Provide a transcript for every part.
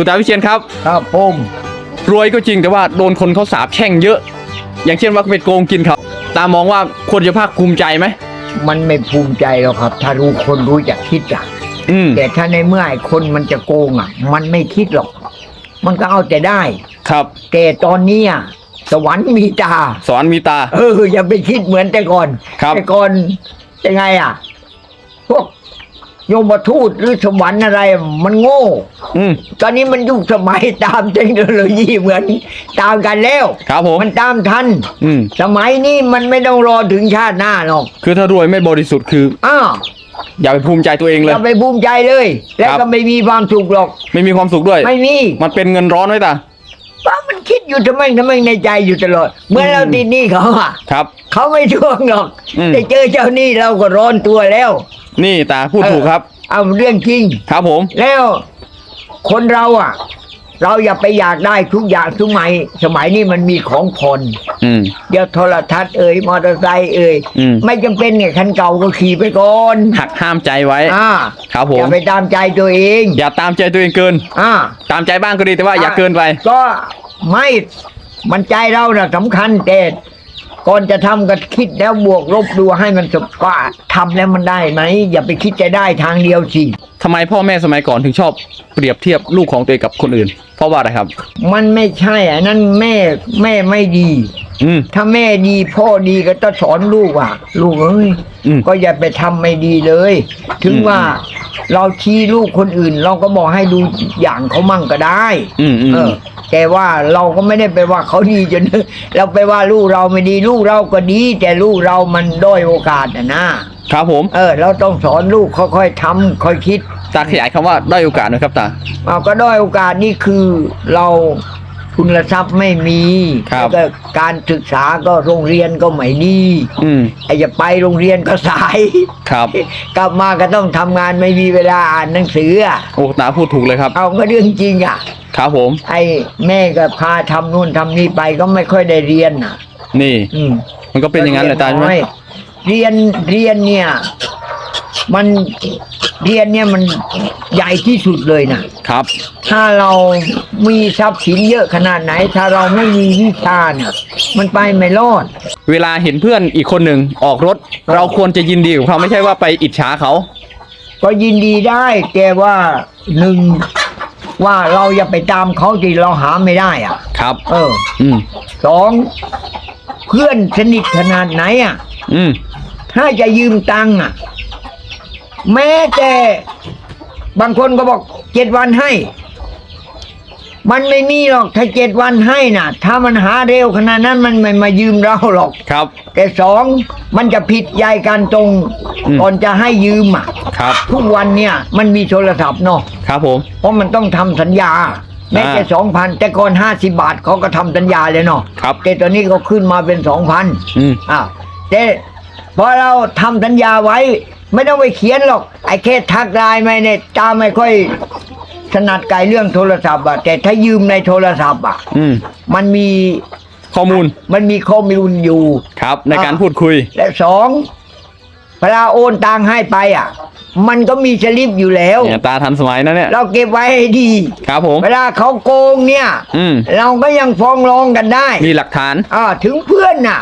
คุณตาวิเชียนครับ ครับผมรวยก็จริงแต่ว่าโดนคนเขาสาบแช่งเยอะ อย่างเช่นว่าเป็นโกงกินเขาตามองว่าควรจะภาคภูมิใจไหมมันไม่ภูมิใจหรอกครับ ถ้ารู้คนรู้จักคิดอะอืมแต่ถ้าในเมื่อไอ้คนมันจะโกงอะ มันไม่คิดหรอก มันก็เอาแต่ได้ ครับ แต่ตอนนี้อะสวรรค์มีตา สอนมีตา เอออย่าไปคิดเหมือนแต่ก่อน ครับ แต่ก่อนยังไงอะ พวกโยมทูตหรือสวรรค์อะไร มันโง่ อืม ตอนนี้มันยุคสมัยตามเทคโนโลยีเหมือนตามกันแล้วครับผม มันตามทัน อืม สมัยนี้มันไม่ต้องรอถึงชาติหน้าหรอกคือถ้ารวยไม่บริสุทธิ์คือ อ้าวอย่าไปภูมิใจตัวเองเลอย ย่าไปภูมิใจเลย แล้วครับ ก็ไม่มีความสุขหรอก ไม่มีความสุขด้วย ไม่มีมันเป็นเงินร้อนไว้ตา ว่ามันคิดอยู่ทำไมทำไมในใจอยู่ตลอดเมื่อเราติดหนี้เขาอะครับ เขาไม่ทวงหรอกอืม แต่เจอเจ้าหนี้เราก็ร้อนตัวแล้ว นี่ตาพูดถูกครับ เอาเรื่องจริง ครับผม แล้วคนเราอะ เราอย่าไปอยากได้ทุกอย่างทุกสมัยสมัยนี้มันมีของผ่อนอืม เดี๋ยวโทรทัศน์เอ่ยมอเตอร์ไซค์เอ่ยอืม ไม่จำเป็นเนี่ยคันเก่าก็ขี่ไปก่อนหักห้ามใจไว้ อ่าครับผม อย่าไปตามใจตัวเองอย่าตามใจตัวเองเกิน อ่า ตามใจบ้างก็ดีแต่ว่าอย่าเกินไป ก็ไม่มันใจเราน่ะสำคัญแต่ ก่อนจะทำก็คิดแล้วบวกลบดูให้มันสุดก็ทำแล้วมันได้ไหมอย่าไปคิดจะได้ทางเดียวสิทำไมพ่อแม่สมัยก่อนถึงชอบเปรียบเทียบลูกของตัวเองกับคนอื่น เพราะว่าอะไรครับ มันไม่ใช่อันนั้นแม่แม่ไม่ดี อืม ถ้าแม่ดีพ่อดีก็ต้องสอนลูกว่าลูกเอ้ยอืมก็อย่าไปทำไม่ดีเลย ถึงอืม ว่าเราชี้ลูกคนอื่น เราก็บอกให้ดูอย่างเขามั่งก็ได้ อืมอืมเออ แต่ว่าเราก็ไม่ได้ไปว่าเขาดีจนเราไปว่าลูกเราไม่ดีลูกเราก็ดี แต่ลูกเรามันด้อยโอกาสนะนะครับผมเออเราต้องสอนลูกค่อยๆทำค่อยคิดตาขยายคำว่าได้อยโอกาสหนะครับตาเอาก็ด้อยโอกาสนี่คือเราทุนทรัพย์ไม่มีครับแล้วก็การศึกษาก็โรงเรียนก็ไม่ดีอืมไอ้จะไปโรงเรียนก็สายครับ กลับมาก็ต้องทำงานไม่มีเวลาอ่านหนังสืออะโอ้ตาพูดถูกเลยครับ เอาก็เรื่องจริงอะ ครับผม ไอ้แม่ก็พาทำนู่นทำนี่ไปก็ไม่ค่อยได้เรียนอะ นี่ อืมมันก็เป็นอย่างนั้นแหละตาใช่ไหมเรียนเรียนเนี่ย มันเรียนเนี่ยมันใหญ่ที่สุดเลยนะครับ ถ้าเรามีทรัพย์สินเยอะขนาดไหน ถ้าเราไม่มีวิชาเนี่ยมันไปไม่รอด เวลาเห็นเพื่อนอีกคนหนึ่งออกรถ เราควรจะยินดีกับเขาไม่ใช่ว่าไปอิจฉาเขา ก็ยินดีได้แต่ว่าหนึ่ง ว่าเราอย่าไปตามเขาที่เราหาไม่ได้อะ ครับ เออ อืมสองเพื่อนสนิทขนาดไหนอะ อืมถ้าจะยืมตังค์อะ แม้แต่ บางคนก็บอกเจ็ดวันให้ มันไม่มีหรอกถ้าเจ็ดวันให้น่ะ ถ้ามันหาเร็วขนาดนั้นมันไม่มายืมเราหรอก ครับ แต่สองมันจะผิดใยกันตรงอืม ก่อนจะให้ยืมอะครับ ทุกวันเนี่ยมันมีโทรศัพท์เนาะครับผม เพราะมันต้องทำสัญญาแม้แต่อ่า สองพันแต่ก่อนห้าสิบาทเขาก็ทำสัญญาเลยเนาะครับ แต่ตอนนี้ก็ขึ้นมาเป็นสองพัน อืม อ่าแต่พอเราทำสัญญาไว้ ไม่ต้องไปเขียนหรอก ไอ้แค่ทักไลน์มาเนี่ยตาไม่ค่อย ถนัดไกลเรื่องโทรศัพท์อะแต่ถ้ายืมในโทรศัพท์อะอืม มันมีข้อมูลมันมีข้อมูลอยู่ ครับ ในการอ่าพูดคุย และสองเวลาโอนตังค์ให้ไปอะ มันก็มีสลิปอยู่แล้ว เนี่ยตาทันสมัยนะเนี่ยเราเก็บไว้ให้ดี ครับผม เวลาเขาโกงเนี่ย อืม เราก็ยังฟ้องร้องกันได้มีหลักฐาน อ่าถึงเพื่อนน่ะ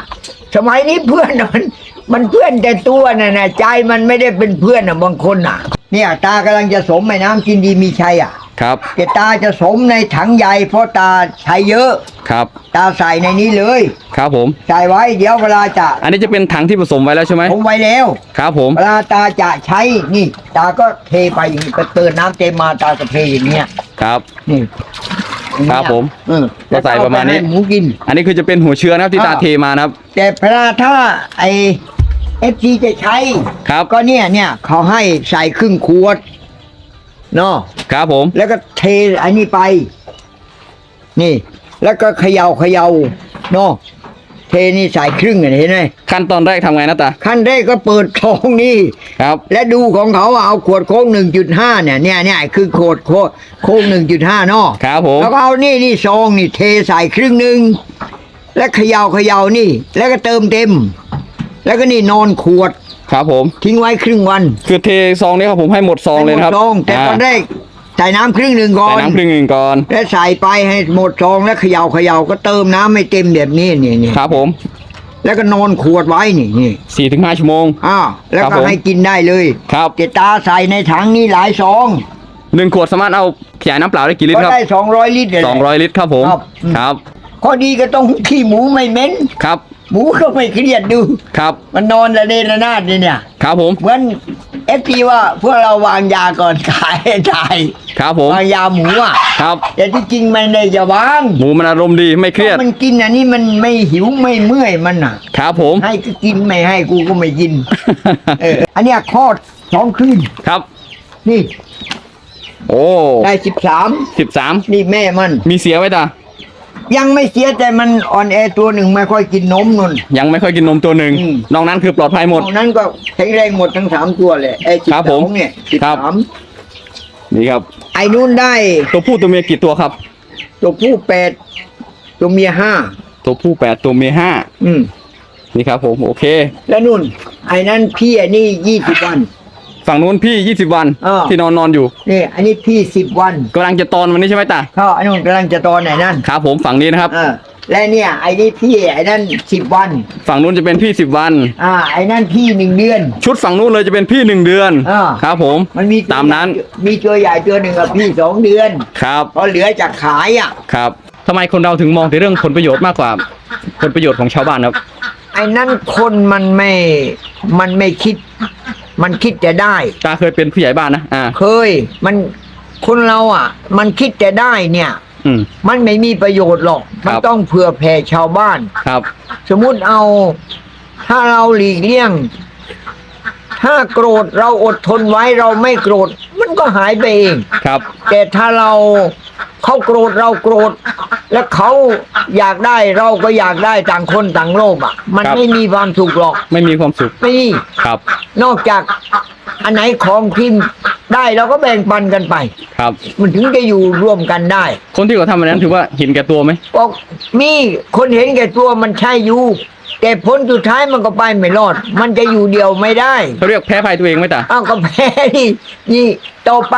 สมัยนี้เพื่อนน่ะมัน มันเพื่อนแต่ตัวน่ะนะใจมันไม่ได้เป็นเพื่อนน่ะบางคนน่ะ เนี่ยตากำลังจะสมแม่น้ำกินดีมีชัยอะครับ แต่ตาจะสมในถังใหญ่เพราะตาใช้เยอะ ครับ ตาใส่ในนี้เลย ครับผม ใส่ไว้เดี๋ยวเวลาจะอันนี้จะเป็นถังที่ผสมไว้แล้วใช่ไหมผมไว้แล้ว ครับผม เวลาตาจะใช้นี่ ตาก็เทไปอย่างนี้ก็เติมน้ำเต็มมาตาก็เทอย่างเงี้ยครับ นี่ครับผมเออก็ใส่ประมาณนี้ แล้วก็เอไปให้หมูกิน อันนี้คือจะเป็นหัวเชื้อนะครับที่ตาอ่า เทมานะครับ แต่เวลาถ้าไอ เอฟซีจะใช้ ครับ ก็เนี่ยเนี่ยเขาให้ใส่ครึ่งขวดเนาะครับผม แล้วก็เทอันนี้ไป นี่ แล้วก็เขย่าเขย่าเนาะเทนี่ใส่ครึ่งอะเห็นไหมขั้นตอนแรกทำไงนะตาขั้นแรกก็เปิดทองนี่ครับ และดูของเขาอะเอาขวดโค้งหนึ่งจุดห้าเนี่ยเนี่ยเนี่ยคือขวดโค้งโค้งหนึ่งจุดห้าเนาะครับผมแล้วก็เอานี่นี่ซองนี่เทใส่ครึ่งหนึ่งแล้วเขย่าเขย่านี่ แล้วก็เติมเต็ม แล้วก็นี่นอนขวดครับผม ทิ้งไว้ครึ่งวันคือเทซองนี้ครับผมให้หมดซองเลยนะครับให้หมดซองแต่ตอนแรกใส่น้ำครึ่งหนึ่งก่อใส่นน้ำครึ่งหนึ่งก่อน แล้วใส่ไปให้หมดซองแล้วเขย่าเขย่าก็เติมน้ำให้เต็มแบบนี้นี่นี่ครับผม แล้วก็นอนขวดไว้นี่นี่สี่ถึงห้าชั่วโมงอ้าวแล้วครับก็ผมให้กินได้เลยครับเจตาใส่ในถังนี่หลายซองหนึ่งขวดสามารถเอาขยายน้ำเปล่าได้กี่ลิตก็รครับได้สองร้อยลิตรเลยสองร้อยลิตรครับผมครับครับข้อดีก็ต้องขี้หมูไม่เหม็นครับ หมูก็ไม่เครียดดู ครับ มันนอนระเนระนาดนี่เนี่ย ครับผม เหมือนเอฟทีว่าพวกเราวางยาก่อนขายให้ตายครับผม วางยาหมูอะครับ แต่ที่จริงมันได้จะวางหมูมันอารมณ์ดีไม่เครียด มันกินอันนี้มันไม่หิวไม่เมื่อยมันอะ ครับผม ให้ก็กินไม่ให้กูก็ไม่กิน เออ อันเนี้ยคลอดสองคืนครับ นี่ โอ้ ได้สิบสามสิบสามนี่แม่มัน มีเสียไว้ตา ยังไม่เสียแต่มันอ่อนแอตัวหนึ่งไม่ค่อยกินนมนุ่นยังไม่ค่อยกินนมตัวหนึ่งอืม นอกนั้นคือปลอดภัยหมด ตรงนั้นก็แข็งแรงหมดทั้งสามตัวเลยไอ้สิบครับผสอมงเนี่ยสิบครับ สามนี่ครับ ไอ้นู่นได้ตัวผู้ตัวเมียกี่ตัวครับ ตัวผู้แปดตัวเมียห้าตัวผู้แปดตัวเมียห้าอืม นี่ครับผมโอเค แล้วนู่น ไอ้นั่นพี่ไอ้นี่ยี่สิบวัน ฝั่งนู้นพี่ยี่สิบวันอ่าที่นอนนอนอยู่นี่อันนี้พี่สิบวันกำลังจะตอนวันนี้ใช่ไหมตาเขาไอ้นู่นกำลังจะตอนไหนนั่นครับผมฝั่งนี้นะครับ เออและเนี่ยไอ้นี่พี่ไอ้นั่นสิบวัน ฝั่งนู้นจะเป็นพี่สิบวัน อ่า ไอ้นั่นพี่หนึ่งเดือน ชุดฝั่งนู้นเลยจะเป็นพี่หนึ่งเดือนอ่า ครับผม มันมีตัวตามนั้น มีตัวใหญ่ตัวหนึ่งกับพี่สองเดือนครับเพราะเหลือจากขายอะ ครับทำไมคนเราถึงมองแต่เรื่องผลประโยชน์มากกว่า ผลประโยชน์ของชาวบ้านครับ ไอ้นั่นคนมันไม่ มันไม่คิด มันคิดจะได้ ตาเคยเป็นผู้ใหญ่บ้านนะอ่า เคย มันคนเราอะ มันคิดจะได้เนี่ย อืม มันไม่มีประโยชน์หรอกครับมันต้องเผื่อแผ่ชาวบ้าน ครับ สมมุติเอา ถ้าเราหลีกเลี่ยง ถ้าโกรธเราอดทนไว้เราไม่โกรธ มันก็หายไปเอง ครับ แต่ถ้าเราเขาโกรธเราโกรธ แล้วเขาอยากได้เราก็อยากได้ต่างคนต่างโลภอะ มันครับ ไม่มีความสุขหรอกไม่มีความสุขไม่มีครับนอกจากอันไหนของที่ได้เราก็แบ่งปันกันไป ครับ มันถึงจะอยู่ร่วมกันได้คนที่เขาทำแบบนั้นถือว่าเห็นแก่ตัวไหมบอกมีคนเห็นแก่ตัวมันใช่อยู่แต่ผลสุดท้ายมันก็ไปไม่รอด มันจะอยู่เดียวไม่ได้ เขาเรียกแพ้ภัยตัวเองไหมตา อ้าวก็แพ้นี่นี่ต่อไป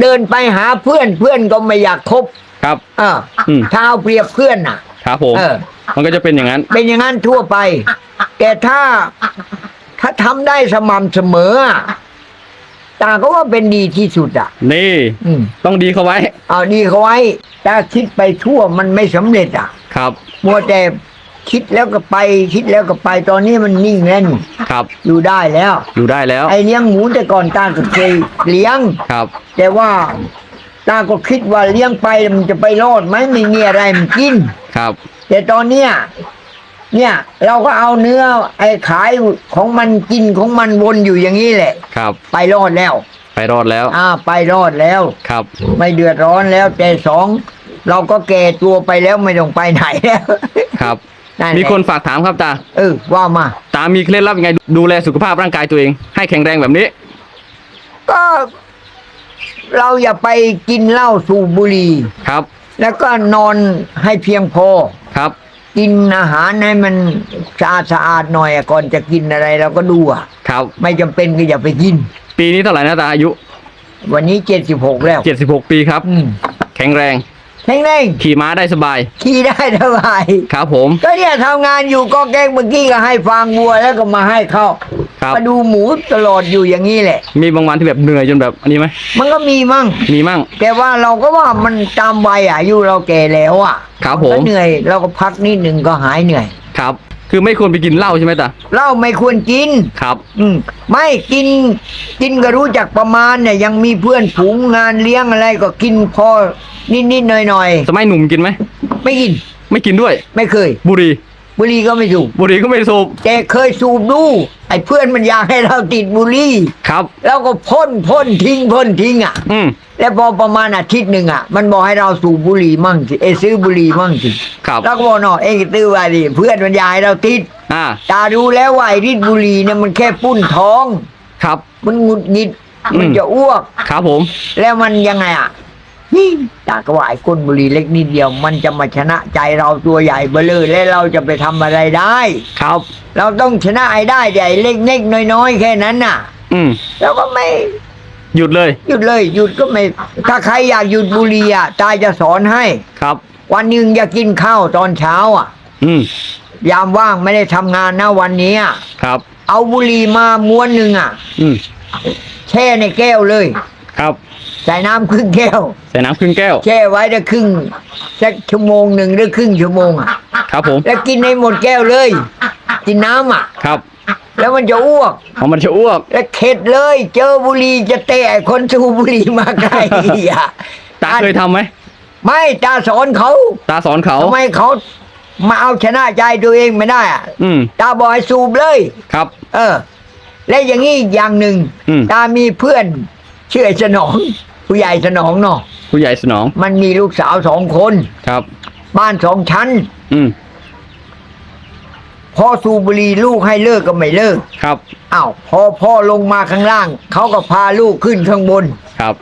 เดินไปหาเพื่อนเพื่อนก็ไม่อยากคบ ครับอ่าอืม ถ้าเอาเปรียบเพื่อนน่ะ ครับผม เออ มันก็จะเป็นอย่างนั้น เป็นอย่างนั้นทั่วไป แต่ถ้าถ้าทำได้สม่ำเสมออะตาก็ว่าเป็นดีที่สุดอะ นี่ อืม ต้องดีเขาไว้ เอาดีเขาไว้ ถ้าคิดไปทั่วมันไม่สำเร็จอะ ครับ มัวแต่คิดแล้วก็ไป คิดแล้วก็ไปตอนนี้มันนิ่งแล้วนี่ครับ อยู่ได้แล้ว อยู่ได้แล้ว ไอ้เลี้ยงหมูแต่ก่อนตาก็เคยเลี้ยง ครับ แต่ว่า ตาก็คิดว่าเลี้ยงไปมันจะไปรอดไหมไม่มีอะไรมันกิน ครับ แต่ตอนเนี้ยเนี่ย เราก็เอาเนื้อ ไอ้ขายของมันกินของมันวนอยู่อย่างนี้แหละ ครับ ไปรอดแล้ว ไปรอดแล้ว อ่า ไปรอดแล้ว ครับ ไม่เดือดร้อนแล้ว แต่สอง เราก็แก่ตัวไปแล้วไม่ต้องไปไหนแล้วครับ นั่นแหละมีคนฝากถามครับตา เออว่ามา ตามีเคล็ดลับยังไงดูแลสุขภาพร่างกายตัวเอง ให้แข็งแรงแบบนี้ ก็ เราอย่าไปกินเหล้าสูบบุหรี่ครับ แล้วก็นอนให้เพียงพอครับ กินอาหารให้มันสะอาดสะอาดหน่อยอะก่อนจะกินอะไรเราก็ดูอะ ครับ ไม่จำเป็นก็อย่าไปกิน ปีนี้เท่าไหร่นะตาอายุวันนี้เจ็ดสิบหกแล้ว76 ปีครับ อืมแข็งแรง แข็งแรงขี่ม้าได้สบาย ขี่ได้สบายครับผม ก็เนี่ยทำงานอยู่ก็แกล้งเมื่อกี้ก็ให้ฟางวัวแล้วก็มาให้เข้า ครับ มาดูหมูตลอดอยู่อย่างนี้แหละ มีบางวันที่แบบเหนื่อยจนแบบอันนี้ไหมมันก็มีมั่ง มีมั่ง แต่ว่าเราก็ว่ามันตามวัยอายุเราแก่แล้วอะครับผม ก็เหนื่อยเราก็พักนิดหนึ่งก็หายเหนื่อยครับ คือไม่ควรไปกินเหล้าใช่ไหมตาเหล้าไม่ควรกิน ครับ อืมไม่กินกินก็รู้จักประมาณเนี่ยยังมีเพื่อนฝูงงานเลี้ยงอะไรก็กินพอนิดๆหน่อยสมัยหนุ่มกินไหม ๆ ไม่กินไม่กินด้วย ไม่เคย บุหรี่ บุหรี่ก็ไม่สูบบุหรี่ก็ไม่สูบแต่เคยสูบดูไอ้เพื่อนมันอยากให้เราติดบุหรี่ครับ แล้วก็พ่นพ่นทิ้งพ่นทิ้งอะ อืมแล้วพอประมาณอาทิตย์หนึ่งอะ มันบอกให้เราสูบบุหรี่มั่งสิเอยซื้อบุหรี่มั่งสิครับเราก็บอกเนาะเองตื้อว่าดิเพื่อนมันอยากให้เราติดอ่าตาดูแล้วว่าไอ้ฤทธิ์บุหรี่เนี่ยมันแค่ปุ้นท้อง ครับ มันหงุดหงิดอืมมันจะอ้วก ครับผม แล้วมันยังไงอะ นี่ตากระวายก้นบุหรี่เล็กนิดเดียว มันจะมาชนะใจเราตัวใหญ่เบลอและเราจะไปทำอะไรได้ ครับ เราต้องชนะไอ้ได้ใหญ่เล็กเล็กๆน้อยๆแค่นั้นน่ะอืมแล้วก็ไม่หยุดเลยหยุดเลยหยุดก็ไม่ ถ้าใครอยากหยุดบุหรี่อะตาจะสอนให้ ครับ วันหนึ่งอย่ากินข้าวตอนเช้าอะ อืมยามว่างไม่ได้ทำงานนะวันนี้อะครับ เอาบุหรี่มาม้วนหนึ่งอะ อืมแช่ในแก้วเลย ครับ ใส่น้ำครึ่งแก้ว ใส่น้ำครึ่งแก้ว แช่ไว้ได้ครึ่งสักชั่วโมงหนึ่งหรือครึ่งชั่วโมงอะ ครับผม แล้วกินให้หมดแก้วเลย กินน้ำอะ ครับ แล้วมันจะอ้วก เพราะมันจะอ้วก แล้วเข็ดเลย เจอบุหรี่จะเตะไอ้คนสูบบุหรี่มาไกลอะตาเคยทำไหม ไม่ตาสอนเขาตาสอนเขา ทำไมเขามาเอาชนะใจตัวเองไม่ได้อะอืม ตาบอกให้สูบเลย ครับ เออ และอย่างนี้อีกอย่างหนึ่งอืม ตามีเพื่อนชื่อไอ้สนอง ผู้ใหญ่สนองเนาะผู้ใหญ่สนอง มันมีลูกสาวสองคน ครับ บ้านสองชั้น อืมพอสูบบุหรี่ลูกให้เลิกก็ไม่เลิก ครับ อ้าวพอพ่อลงมาข้างล่าง เขาก็พาลูกขึ้นข้างบน ครับ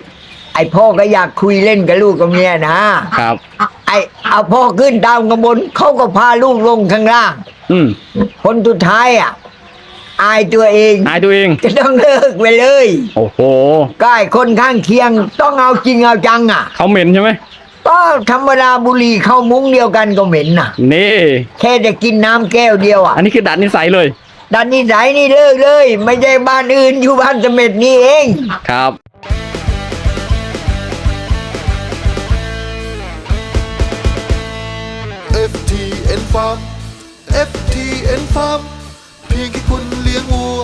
ไอ้พ่อก็อยากคุยเล่นกับลูกกับเมียนะครับ ไอ้เอาพ่อขึ้นตามข้างบนเขาก็พาลูกลงข้างล่าง อืมคนสุดท้ายอะ อายตัวเอง อายตัวเอง จะต้องเลิกไปเลย โอ้โห ก็ไอ้คนข้างเคียงต้องเอาจริงเอาจังอะ เขาเหม็นใช่ไหมก็ธรรมดาบุหรี่เข้ามุ้งเดียวกันก็เหม็นน่ะ นี่ แค่จะกินน้ำแก้วเดียวอะ อันนี้คือดัดนิสัยเลย ดันนิสัยนี่เลิกเลย ไม่ใช่บ้านอื่นอยู่บ้านเสม็ดนี่เอง ครับ FTN Farm FTN Farm เพียงแค่คุณเลี้ยงวัว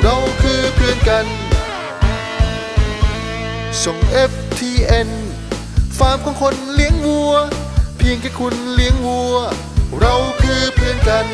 เราคือเพื่อนกัน ส่ง FTN ฟาร์มของคนเลี้ยงวัว เพียงแค่คุณเลี้ยงวัว เราคือเพื่อนกัน